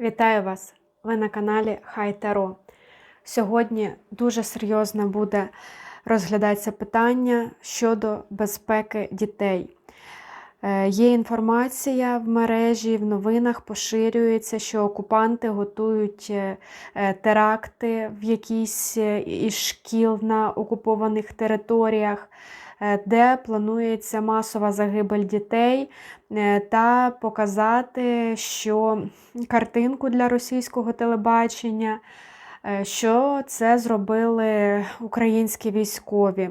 Вітаю вас! Ви на каналі Хай Таро. Сьогодні дуже серйозно буде розглядатися питання щодо безпеки дітей. Е, Є інформація в мережі, в новинах поширюється, що окупанти готують е, е, теракти в якійсь із шкіл на окупованих територіях, де планується масова загибель дітей, е, та показати, що картинку для російського телебачення, е, що це зробили українські військові.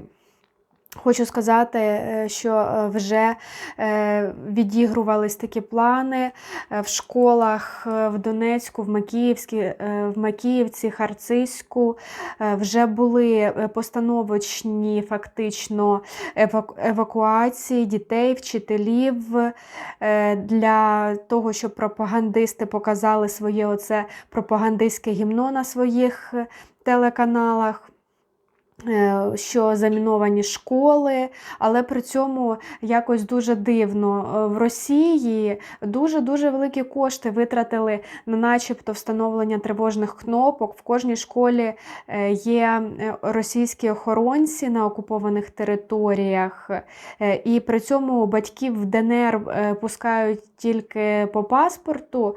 Хочу сказати, е, що е, вже е, відігрувались такі плани в школах в Донецьку, в Макіївській, в Макіївці, Харцизьку. Вже були постановочні фактично евакуації дітей, вчителів для того, щоб пропагандисти показали своє оце пропагандистське гімно на своїх телеканалах. Е, Що заміновані школи, але при цьому якось дуже дивно. Е, В Росії дуже-дуже великі кошти витратили на начебто встановлення тривожних кнопок. В кожній школі е, є російські охоронці на окупованих територіях, і при цьому батьків в ДНР пускають тільки по паспорту.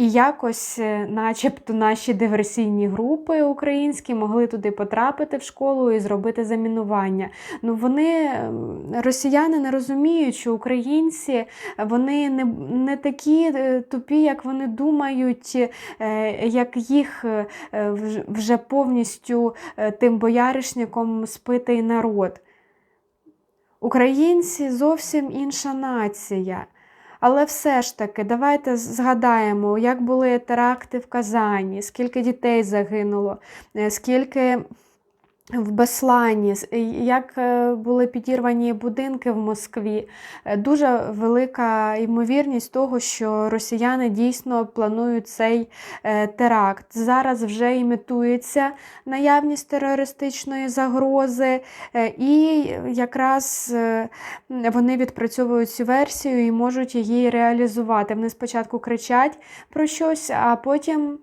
І якось, е, начебто, наші диверсійні групи українські могли туди потрапити в школу і зробити замінування. Ну вони, росіяни, не розуміють, що українці вони не, не такі е, тупі, як вони думають, е, як їх вже повністю тим бояришником спитий народ. Українці зовсім інша нація. Але все ж таки, давайте згадаємо, як були теракти в Казані, скільки дітей загинуло, е, скільки в Беслані, як е, були підірвані будинки в Москві. Е, Дуже велика ймовірність того, що росіяни дійсно планують цей е, теракт. Зараз вже імітується наявність терористичної загрози, і якраз вони відпрацьовують цю версію і можуть її реалізувати. Вони спочатку кричать про щось, а потім.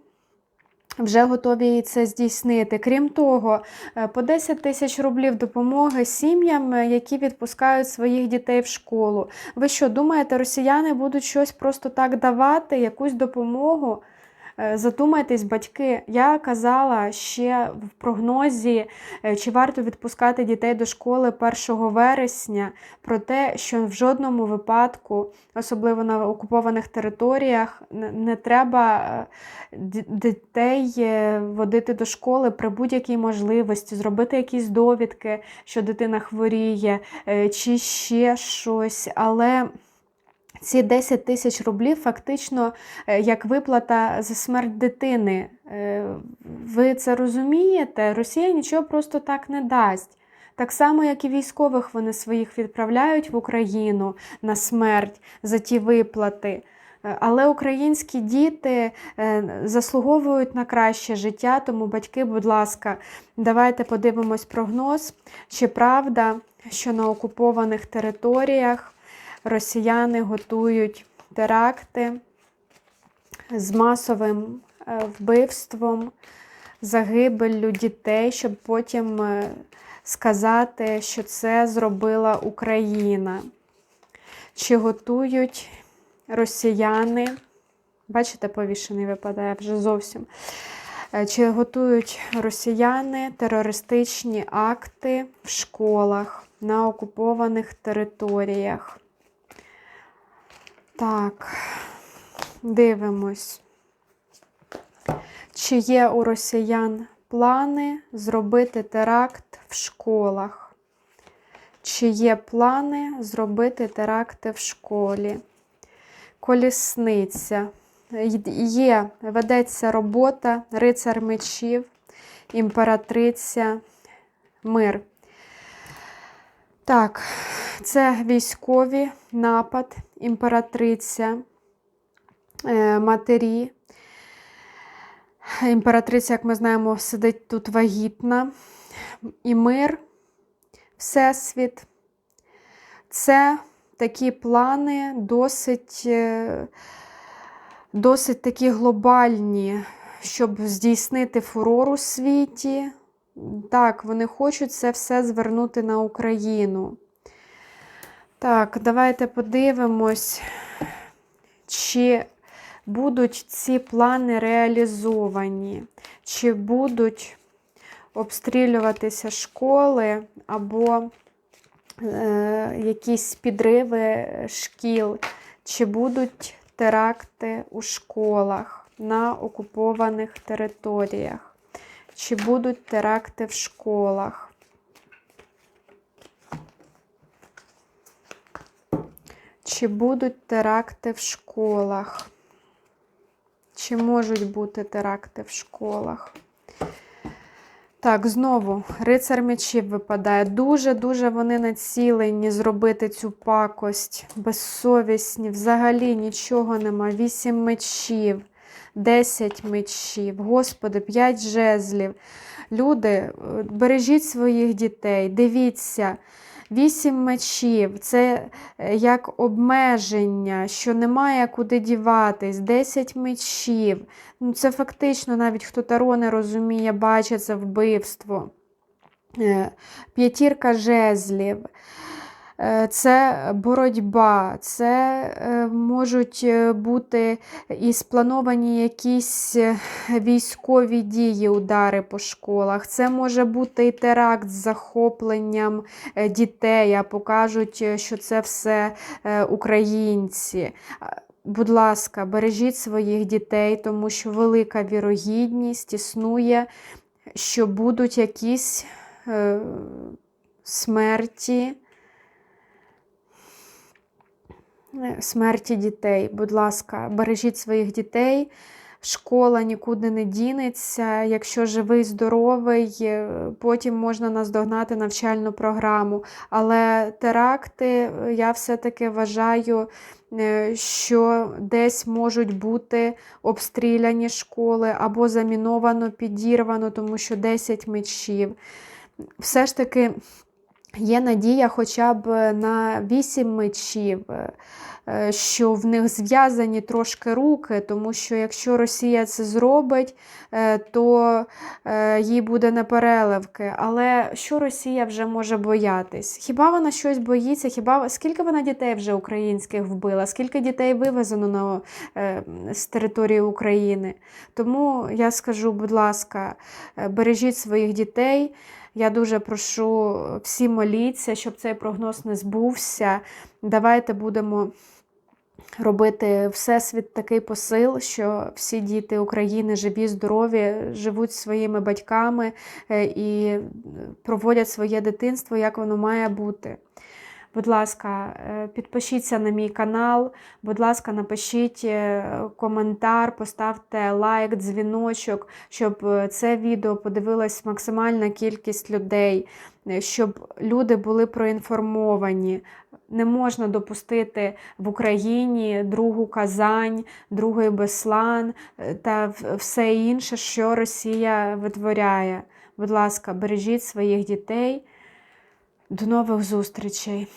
Вже готові це здійснити. Крім того, е, по 10 тисяч рублів допомоги сім'ям, е, які відпускають своїх дітей в школу. Ви що, думаєте, росіяни будуть щось просто так давати, якусь допомогу? Е, Задумайтесь, батьки, я казала ще в прогнозі, е, чи варто відпускати дітей до школи 1 вересня, про те, що в жодному випадку, особливо на окупованих територіях, не- треба е, дітей водити до школи при будь-якій можливості, зробити якісь довідки, що дитина хворіє, чи ще щось. Але ці 10 тисяч рублів фактично е, як виплата за смерть дитини. Е, Ви це розумієте? Росія нічого просто так не дасть. Так само, як і військових вони своїх відправляють в Україну на смерть за ті виплати. Е, Але українські діти заслуговують на краще життя, тому батьки, будь ласка, давайте подивимось прогноз, чи правда, що на окупованих територіях росіяни готують теракти з масовим е, вбивством, загибеллю дітей, щоб потім е, сказати, що це зробила Україна. Чи готують росіяни, бачите, повішений випадає вже зовсім. Е, Чи готують росіяни терористичні акти в школах на окупованих територіях? Так, дивимось. Чи є у росіян плани зробити теракт в школах? Чи є плани зробити теракти в школі? Колісниця. Є, ведеться робота, рицар мечів, імператриця, мир. Так, це військові напад, імператриця, е, матері. Імператриця, як ми знаємо, сидить тут вагітна. І мир, Всесвіт. Це такі плани досить, е, досить такі глобальні, щоб здійснити фурор у світі. Так, вони хочуть це все звернути на Україну. Так, давайте подивимось, чи будуть ці плани реалізовані, чи будуть обстрілюватися школи або е, якісь підриви шкіл, чи будуть теракти у школах на окупованих територіях, чи будуть теракти в школах. Чи будуть теракти в школах? Чи можуть бути теракти в школах? Так, знову рицар мечів випадає. Дуже-дуже вони націлені зробити цю пакость. Безсовісні, взагалі нічого нема. Вісім мечів, десять мечів, Господи, п'ять жезлів. Люди, е, бережіть своїх дітей, дивіться. Вісім мечів це е, як обмеження, що немає куди діватись. Десять мечів. Ну, Це фактично, навіть хто таро не розуміє, бачить це вбивство. Е, П'ятірка жезлів. Е, Це боротьба, це е, можуть е, бути і сплановані якісь військові дії, удари по школах. Це може бути і теракт з захопленням дітей, а покажуть, що це все українці. Будь ласка, бережіть своїх дітей, тому що велика вірогідність існує, що будуть якісь е, смерті. Е, смерті дітей. Будь ласка, бережіть своїх дітей. Школа нікуди не дінеться. Якщо живий, здоровий, е, потім можна наздогнати навчальну програму. Але теракти, е, я все-таки вважаю, е, що десь можуть бути обстріляні школи або заміновано, підірвано, тому що 10 мечів. Все ж таки. Є надія хоча б на вісім мечів, е, що в них зв'язані трошки руки, тому що якщо Росія це зробить, е, то е, їй буде непереливки. Але що Росія вже може боятись? Хіба вона щось боїться? Хіба скільки вона дітей вже українських вбила? Скільки дітей вивезено на, з території України? Тому я скажу, будь ласка, бережіть своїх дітей. Я дуже прошу всі моліться, щоб цей прогноз не збувся. Давайте будемо робити всесвіт такий посил, що всі діти України живі, здорові, живуть своїми батьками е, і проводять своє дитинство, як воно має бути. Будь ласка, е, підпишіться на мій канал, будь ласка, напишіть е, коментар, поставте лайк, дзвіночок, щоб е, це відео подивилась максимальна кількість людей, щоб люди були проінформовані. Не можна допустити в Україні другу Казань, другий Беслан та все інше, що Росія витворяє. Будь ласка, бережіть своїх дітей. До нових зустрічей!